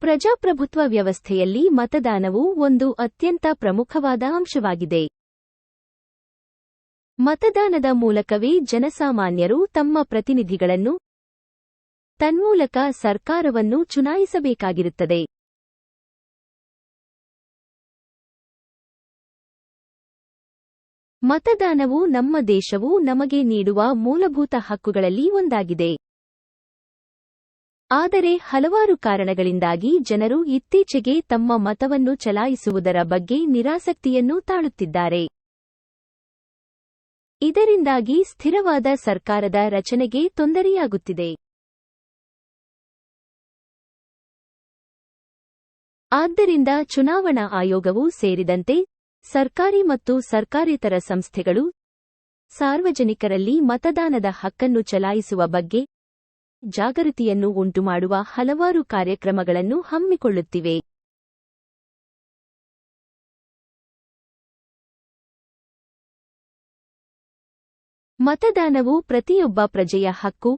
ಪ್ರಜಾಪ್ರಭುತ್ವ ವ್ಯವಸ್ಥೆಯಲ್ಲಿ ಮತದಾನವು ಒಂದು ಅತ್ಯಂತ ಪ್ರಮುಖವಾದ ಅಂಶವಾಗಿದೆ. ಮತದಾನದ ಮೂಲಕವೇ ಜನಸಾಮಾನ್ಯರು ತಮ್ಮ ಪ್ರತಿನಿಧಿಗಳನ್ನು ತನ್ಮೂಲಕ ಸರ್ಕಾರವನ್ನು ಚುನಾಯಿಸಬೇಕಾಗಿರುತ್ತದೆ. ಮತದಾನವು ನಮ್ಮ ದೇಶವು ನಮಗೆ ನೀಡುವ ಮೂಲಭೂತ ಹಕ್ಕುಗಳಲ್ಲಿ ಒಂದಾಗಿದೆ. ಆದರೆ ಹಲವಾರು ಕಾರಣಗಳಿಂದಾಗಿ ಜನರು ಇತ್ತೀಚೆಗೆ ತಮ್ಮ ಮತವನ್ನು ಚಲಾಯಿಸುವುದರ ಬಗ್ಗೆ ನಿರಾಸಕ್ತಿಯನ್ನು ತಾಳುತ್ತಿದ್ದಾರೆ. ಇದರಿಂದಾಗಿ ಸ್ಥಿರವಾದ ಸರ್ಕಾರದ ರಚನೆಗೆ ತೊಂದರೆಯಾಗುತ್ತಿದೆ. ಆದ್ದರಿಂದ ಚುನಾವಣಾ ಆಯೋಗವೂ ಸೇರಿದಂತೆ ಸರ್ಕಾರಿ ಮತ್ತು ಸರ್ಕಾರೇತರ ಸಂಸ್ಥೆಗಳು ಸಾರ್ವಜನಿಕರಲ್ಲಿ ಮತದಾನದ ಹಕ್ಕನ್ನು ಚಲಾಯಿಸುವ ಬಗ್ಗೆ ಜಾಗೃತಿಯನ್ನು ಉಂಟುಮಾಡುವ ಹಲವಾರು ಕಾರ್ಯಕ್ರಮಗಳನ್ನು ಹಮ್ಮಿಕೊಳ್ಳುತ್ತಿವೆ. ಮತದಾನವು ಪ್ರತಿಯೊಬ್ಬ ಪ್ರಜೆಯ ಹಕ್ಕು.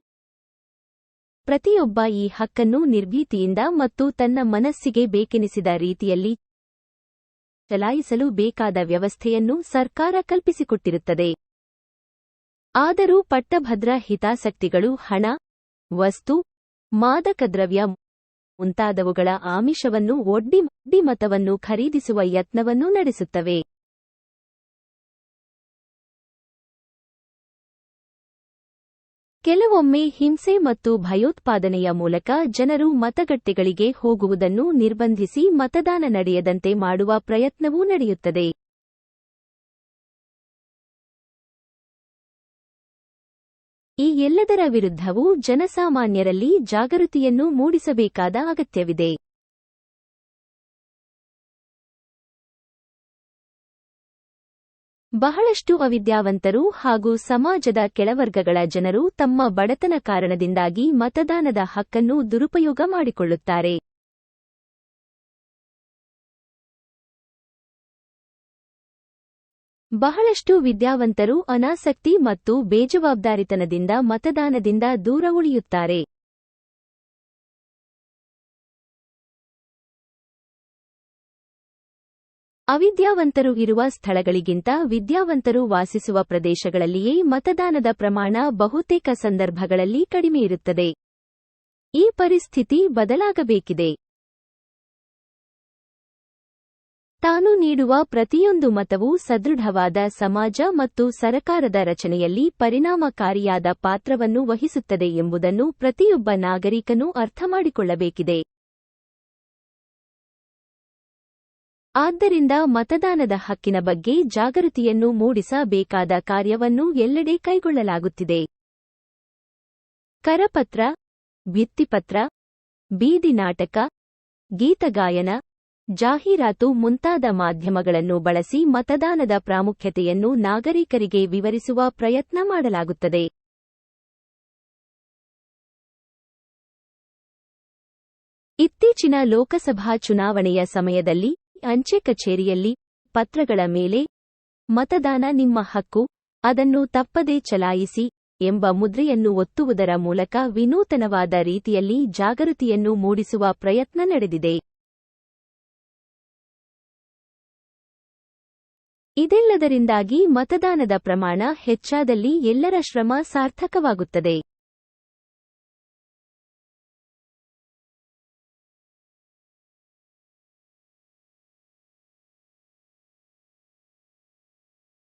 ಪ್ರತಿಯೊಬ್ಬ ಈ ಹಕ್ಕನ್ನು ನಿರ್ಭೀತಿಯಿಂದ ಮತ್ತು ತನ್ನ ಮನಸ್ಸಿಗೆ ಬೇಕೆನಿಸಿದ ರೀತಿಯಲ್ಲಿ ಚಲಾಯಿಸಲು ಬೇಕಾದ ವ್ಯವಸ್ಥೆಯನ್ನು ಸರ್ಕಾರ ಕಲ್ಪಿಸಿಕೊಟ್ಟಿರುತ್ತದೆ. ಆದರೂ ಪಟ್ಟಭದ್ರ ಹಿತಾಸಕ್ತಿಗಳು ಹಣ ವಸ್ತು ಮಾದಕ ದ್ರವ್ಯ ಮುಂತಾದವುಗಳ ಆಮಿಷವನ್ನು ಒಡ್ಡಿ ಮತವನ್ನು ಖರೀದಿಸುವ ಯತ್ನವನ್ನು ನಡೆಸುತ್ತವೆ. ಕೆಲವೊಮ್ಮೆ ಹಿಂಸೆ ಮತ್ತು ಭಯೋತ್ಪಾದನೆಯ ಮೂಲಕ ಜನರು ಮತಗಟ್ಟೆಗಳಿಗೆ ಹೋಗುವುದನ್ನು ನಿರ್ಬಂಧಿಸಿ ಮತದಾನ ನಡೆಯದಂತೆ ಮಾಡುವ ಪ್ರಯತ್ನವೂ ನಡೆಯುತ್ತದೆ. ಈ ಎಲ್ಲದರ ವಿರುದ್ಧವೂ ಜನಸಾಮಾನ್ಯರಲ್ಲಿ ಜಾಗೃತಿಯನ್ನು ಮೂಡಿಸಬೇಕಾದ ಅಗತ್ಯವಿದೆ. ಬಹಳಷ್ಟು ಅವಿದ್ಯಾವಂತರು ಹಾಗೂ ಸಮಾಜದ ಕೆಳವರ್ಗಗಳ ಜನರು ತಮ್ಮ ಬಡತನ ಕಾರಣದಿಂದಾಗಿ ಮತದಾನದ ಹಕ್ಕನ್ನು ದುರುಪಯೋಗ ಮಾಡಿಕೊಳ್ಳುತ್ತಾರೆ. ಬಹಳಷ್ಟು ವಿದ್ಯಾವಂತರು ಅನಾಸಕ್ತಿ ಮತ್ತು ಬೇಜವಾಬ್ದಾರಿತನದಿಂದ ಮತದಾನದಿಂದ ದೂರ ಉಳಿಯುತ್ತಾರೆ. ಅವಿದ್ಯಾವಂತರು ಇರುವ ಸ್ಥಳಗಳಿಗಿಂತ ವಿದ್ಯಾವಂತರು ವಾಸಿಸುವ ಪ್ರದೇಶಗಳಲ್ಲಿಯೇ ಮತದಾನದ ಪ್ರಮಾಣ ಬಹುತೇಕ ಸಂದರ್ಭಗಳಲ್ಲಿ ಕಡಿಮೆಯಿರುತ್ತದೆ ಈ ಪರಿಸ್ಥಿತಿ ಬದಲಾಗಬೇಕಿದೆ. ತಾನು ನೀಡುವ ಪ್ರತಿಯೊಂದು ಮತವು ಸದೃಢವಾದ ಸಮಾಜ ಮತ್ತು ಸರಕಾರದ ರಚನೆಯಲ್ಲಿ ಪರಿಣಾಮಕಾರಿಯಾದ ಪಾತ್ರವನ್ನು ವಹಿಸುತ್ತದೆ ಎಂಬುದನ್ನು ಪ್ರತಿಯೊಬ್ಬ ನಾಗರಿಕನೂ ಅರ್ಥಮಾಡಿಕೊಳ್ಳಬೇಕಿದೆ. ಆದ್ದರಿಂದ ಮತದಾನದ ಹಕ್ಕಿನ ಬಗ್ಗೆ ಜಾಗೃತಿಯನ್ನು ಮೂಡಿಸಬೇಕಾದ ಕಾರ್ಯವನ್ನು ಎಲ್ಲೆಡೆ ಕೈಗೊಳ್ಳಲಾಗುತ್ತಿದೆ. ಕರಪತ್ರ, ಭಿತ್ತಿಪತ್ರ, ಬೀದಿ ನಾಟಕ ಗೀತಗಾಯನ ಜಾಹೀರಾತು ಮುಂತಾದ ಮಾಧ್ಯಮಗಳನ್ನು ಬಳಸಿ ಮತದಾನದ ಪ್ರಾಮುಖ್ಯತೆಯನ್ನು ನಾಗರಿಕರಿಗೆ ವಿವರಿಸುವ ಪ್ರಯತ್ನ ಮಾಡಲಾಗುತ್ತದೆ. ಇತ್ತೀಚಿನ ಲೋಕಸಭಾ ಚುನಾವಣೆಯ ಸಮಯದಲ್ಲಿ ಅಂಚೆ ಕಚೇರಿಯಲ್ಲಿ ಪತ್ರಗಳ ಮೇಲೆ ಮತದಾನ ನಿಮ್ಮ ಹಕ್ಕು, ಅದನ್ನು ತಪ್ಪದೇ ಚಲಾಯಿಸಿ ಎಂಬ ಮುದ್ರೆಯನ್ನು ಒತ್ತುವುದರ ಮೂಲಕ ವಿನೂತನವಾದ ರೀತಿಯಲ್ಲಿ ಜಾಗೃತಿಯನ್ನು ಮೂಡಿಸುವ ಪ್ರಯತ್ನ ನಡೆದಿದೆ. ಇದೆಲ್ಲದರಿಂದಾಗಿ ಮತದಾನದ ಪ್ರಮಾಣ ಹೆಚ್ಚಾದಲ್ಲಿ ಎಲ್ಲರ ಶ್ರಮ ಸಾರ್ಥಕವಾಗುತ್ತದೆ.